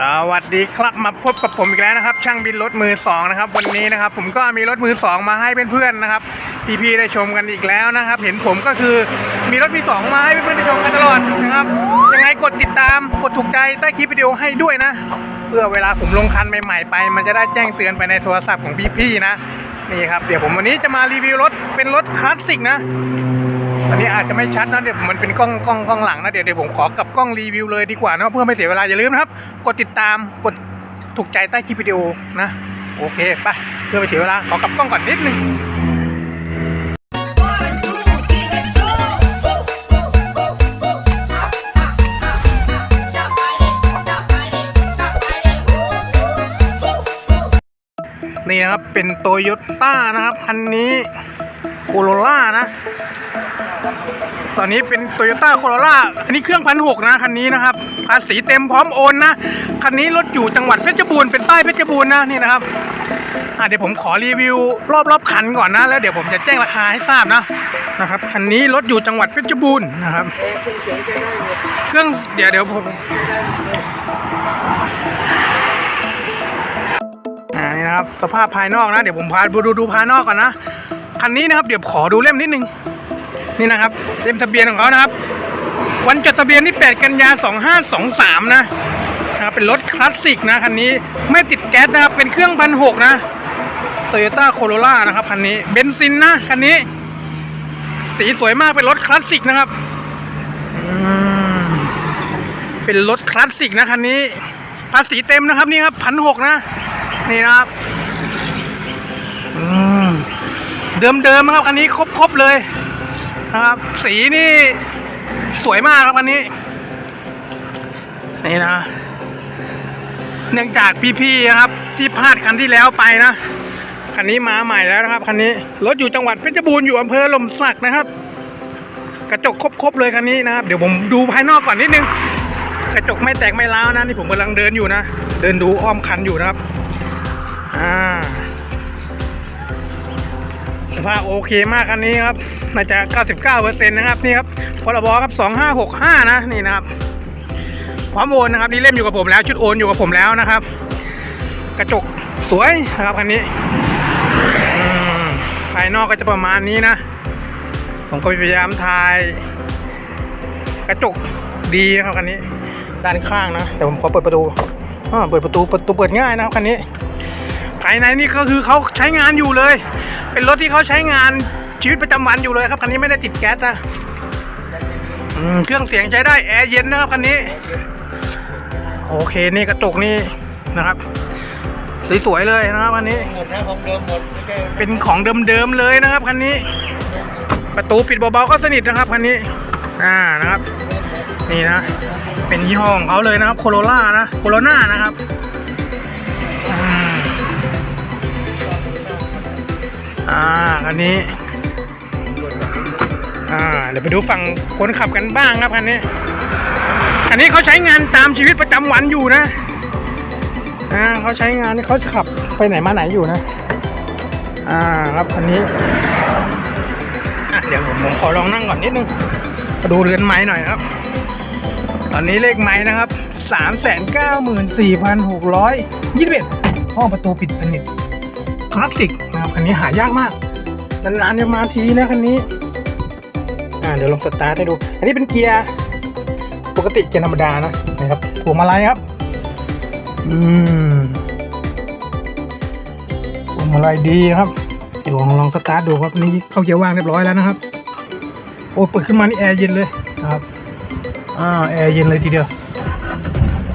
สวัสดีครับมาพบกับผมอีกแล้วนะครับ ช่างบินรถมือสองนะครับ วันนี้นะครับ ผมก็มีรถมือสองมาให้เพื่อนๆนะครับพี่ๆได้ชมกันอีกแล้วนะครับ เห็นผมก็คือมีรถมือสองมาให้เพื่อนๆได้ชมกันตลอดนะครับยังไงกดติดตามกดถูกใจใต้คลิปวิดีโอให้ด้วยนะ เพื่อเวลาผมลงคันใหม่ๆไป มันจะได้แจ้งเตือนไปในโทรศัพท์ของพี่ๆนะนี่ครับเดี๋ยวผมวันนี้จะมารีวิวรถเป็นรถคลาสสิกนะ อันนี้อาจจะไม่ชัดนะเดี๋ยวมันเป็นกล้องกล้องกล้องหลังนะเดี๋ยวเดี๋ยวผมขอกับกล้องรีวิวเลยดีกว่านะเพื่อไม่เสียเวลาอย่าลืมนะครับ กดติดตามกดถูกใจใต้คลิปวิดีโอนะ โอเคไปเพื่อไม่เสียเวลาขอกับกล้องก่อนนิดนึงนี่นะครับเป็นโตโยต้านะครับคันนี้ โคโรล่านะ ตอนนี้เป็นโตโยต้าโคโรล่าอันนี้เครื่องพันหกนะคันนี้นะครับภาษีเต็มพร้อมโอนนะคันนี้รถอยู่จังหวัดเพชรบูรณ์เป็นใต้เพชรบูรณ์นะนี่นะครับเดี๋ยวผมขอรีวิวรอบรอบคันก่อนนะ แล้วเดี๋ยวผมจะแจ้งราคาให้ทราบนะนะครับคันนี้รถอยู่จังหวัดเพชรบูรณ์นะครับ เครื่องเดี๋ยวเดี๋ยวผมอ่านี่นะครับสภาพภายนอกนะ เดี๋ยวผมพาดูดูภายนอกก่อนนะ คันนี้นะครับ เดี๋ยวขอดูเล่มนิดนึง นี่นะครับ เล่มทะเบียนของเขานะครับ วันจดทะเบียนที่ 8 กันยา 2523 นะนะครับเป็นรถคลาสสิกนะคันนี้ไม่ติดแก๊สนะครับ เป็นเครื่องพันหกนะโตโยต้าโคโรล่านะครับคันนี้เบนซินนะคันนี้ สีสวยมากเป็นรถคลาสสิกนะครับเป็นรถคลาสสิกนะคันนี้ภาษีเต็มนะครับนี่ครับพันหกนะนี่นะครับอืม เดิมๆนะครับคันนี้ครบๆเลยนะครับ สีนี่สวยมากครับคันนี้ นี่นะ เนื่องจากพี่ๆนะครับ ที่พลาดคันที่แล้วไปนะคันนี้มาใหม่แล้วนะครับคันนี้รถอยู่จังหวัดเพชรบูรณ์อยู่อำเภอลมสักนะครับ กระจกครบๆเลยคันนี้นะครับเดี๋ยวผมดูภายนอกก่อนนิดนึง กระจกไม่แตกไม่ร้าวนะนี่ผมกำลังเดินอยู่นะ เดินดูอ้อมคันอยู่นะครับ อ่า สภาพโอเคมากคันนี้ครับน่าจะ 99%นะครับนี่ครับพรบครับ 2565 นะนี่นะครับพร้อมโอนนะครับนี่เล่มอยู่กับผมแล้วชุดโอนอยู่กับผมแล้วนะครับ กระจกสวยนะครับคันนี้ภายนอกก็จะประมาณนี้นะ ผมก็พยายามถ่าย กระจกดีนะครับคันนี้ ด้านข้างนะเดี๋ยวผมขอเปิดประตูอ่าเปิดประตูประตูเปิดง่ายนะครับคันนี้ ภายในนี่ก็คือเขาใช้งานอยู่เลย เป็นรถที่เขาใช้งานชีวิตประจำวันอยู่เลยครับคันนี้ไม่ได้ติดแก๊สนะอืมเครื่องเสียงใช้ได้แอร์เย็นนะครับคันนี้ โอเคนี่กระจกนี่นะครับ สวยๆเลยนะครับคันนี้ หมดนะของเดิมหมดไม่ใช่เป็นของเดิมๆเลยนะครับคันนี้ ประตูปิดเบาๆก็สนิทนะครับคันนี้ อ่านะครับ นี่นะ เป็นยี่ห้อของเขาเลยนะครับโคโรล่านะโคโรนานะครับ อ่าคันนี้ อ่า เดี๋ยวไปดูฝั่งคนขับกันบ้างครับคันนี้ คันนี้เขาใช้งานตามชีวิตประจำวันอยู่นะ อ่าเขาใช้งานเขาขับไปไหนมาไหนอยู่นะ อ่าครับคันนี้อะเดี๋ยวผมผมขอลองนั่งก่อนนิดนึงมาดูเรือนไม้หน่อยครับ ตอนนี้เลขไม้นะครับสามแสนเก้าหมื่นสี่พันหกร้อยยี่สิบเอ็ดห้องประตูปิดสนิทคลาสสิก นะครับคันนี้หายากมากนานๆจะมาทีนะคันนี้ อ่าเดี๋ยวลองสตาร์ทให้ดู อันนี้เป็นเกียร์ปกติเกียร์ธรรมดานะนะครับพวงมาลัยครับ อืมพวงมาลัยดีครับเดี๋ยวลองลองสตาร์ทดูครับนี่เข้าเกียร์ว่างเรียบร้อยแล้วนะครับ โอ้เปิดขึ้นมานี่แอร์เย็นเลยนะครับอ่าแอร์เย็นเลยทีเดียว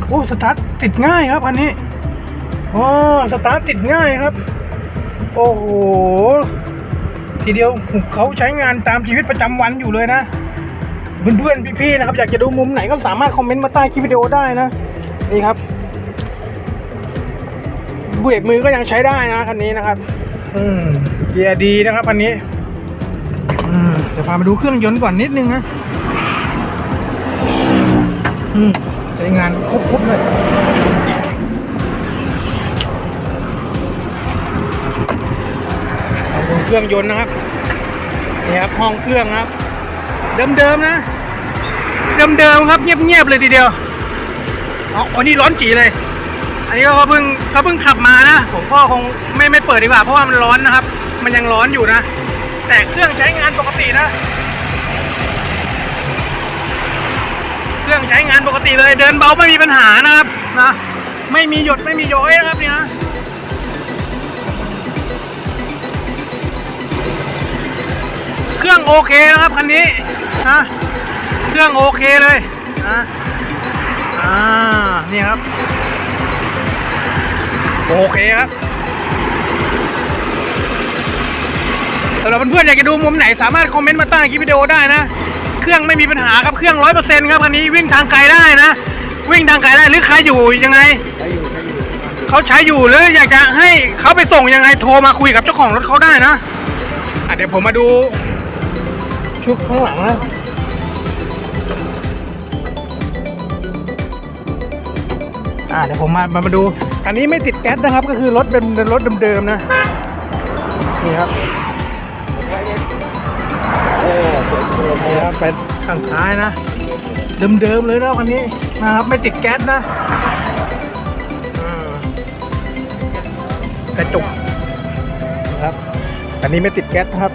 โอ้สตาร์ทติดง่ายครับอันนี้โอ้สตาร์ทติดง่ายครับ โอ้โห ทีเดียวเขาใช้งานตามชีวิตประจำวันอยู่เลยนะ เพื่อนๆ พี่ๆ นะครับ อยากจะดูมุมไหนก็สามารถคอมเมนต์มาใต้คลิปวิดีโอได้นะ นี่ครับเบรกมือก็ยังใช้ได้นะคันนี้นะครับ อืมเกียร์ดีนะครับคันนี้อืมเดี๋ยวพามาดูเครื่องยนต์ก่อนนิดนึงนะใช้งานครบๆเลย เครื่องยนต์นะครับนี่ครับห้องเครื่องครับ เดิมๆนะ เดิมๆครับเงียบๆเลยทีเดียวอ๋ออันนี้ร้อนจีเลย อันนี้ก็เขาเพิ่งเขาเพิ่งขับมานะผมก็คงไม่ไม่เปิดดีกว่าเพราะว่ามันร้อนนะครับ มันยังร้อนอยู่นะ แต่เครื่องใช้งานปกตินะ เครื่องใช้งานปกติเลย เดินเบาไม่มีปัญหานะครับนะไม่มีหยดไม่มีย้อยนะครับเนี่นะ รื่องโอเคนะครับคันนี้นะเครื่องโอเคเลยนะอ่านี่ครับ โอเคครับสำหรับเพื่อนๆอยากจะดูมุมไหนสามารถคอมเมนต์มาใต้คลิปวิดีโอได้นะ เครื่องไม่มีปัญหาครับเครื่องร้อยเปอร์เซ็นต์ครับคันนี้วิ่งทางไกลได้นะ วิ่งทางไกลได้หรือใครอยู่ยังไงเขาใช้อยู่หรืออยากจะให้เขาไปส่งยังไงโทรมาคุยกับเจ้าของรถเขาได้นะอะเดี๋ยวผมมาดู ชุดข้างหลังนะอ่าเดี๋ยวผมมามามาดู อันนี้ไม่ติดแก๊สนะครับ ก็คือรถเป็นรถเดิมๆนะนี่ครับนี่ครับเป็นข้างท้ายนะ เดิมๆเลยนะคันนี้นะครับไม่ติดแก๊สนะกระจกนะครับ อันนี้ไม่ติดแก๊สครับ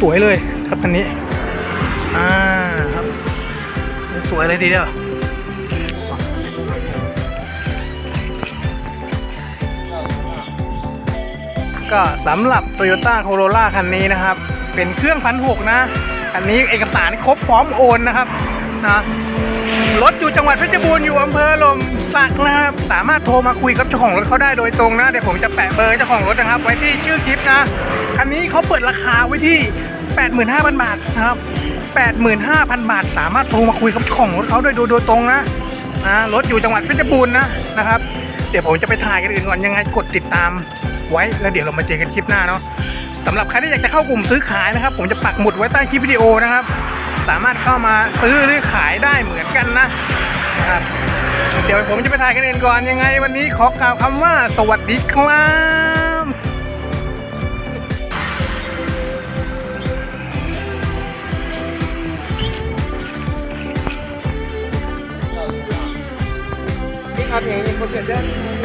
สวยๆเลยครับคันนี้ อ่าครับ สวยๆเลยทีเดียวก็สำหรับ Toyota Corolla คันนี้นะครับ เป็นเครื่องพันหกนะ คันนี้เอกสารครบพร้อมโอนนะครับนะ รถอยู่จังหวัดเพชรบูรณ์อยู่อำเภอลมสักนะครับ สามารถโทรมาคุยกับเจ้าของรถเขาได้โดยตรงนะ เดี๋ยวผมจะแปะเบอร์เจ้าของรถนะครับ ไว้ที่ชื่อคลิปนะ คันนี้เขาเปิดราคาไว้ที่ 85,000 บาทนะครับ 85,000 บาท สามารถโทรมาคุยกับเจ้าของรถเขาโดยโดยตรงนะนะรถอยู่จังหวัดเพชรบูรณ์นะนะครับ เดี๋ยวผมจะไปถ่ายกันอื่นก่อนยังไงกดติดตามไว้แล้วเดี๋ยวเรามาเจอกันคลิปหน้าเนาะสำหรับใครที่อยากจะเข้ากลุ่มซื้อขายนะครับ ผมจะปักหมุดไว้ใต้คลิปวิดีโอนะครับ สามารถเข้ามาซื้อหรือขายได้เหมือนกันนะนะครับเดี๋ยวผมจะไปถ่ายกันเองก่อนยังไง วันนี้ขอกล่าวคำว่าสวัสดีครับนี่ครับอย่างนี้คนเกิดเยอะ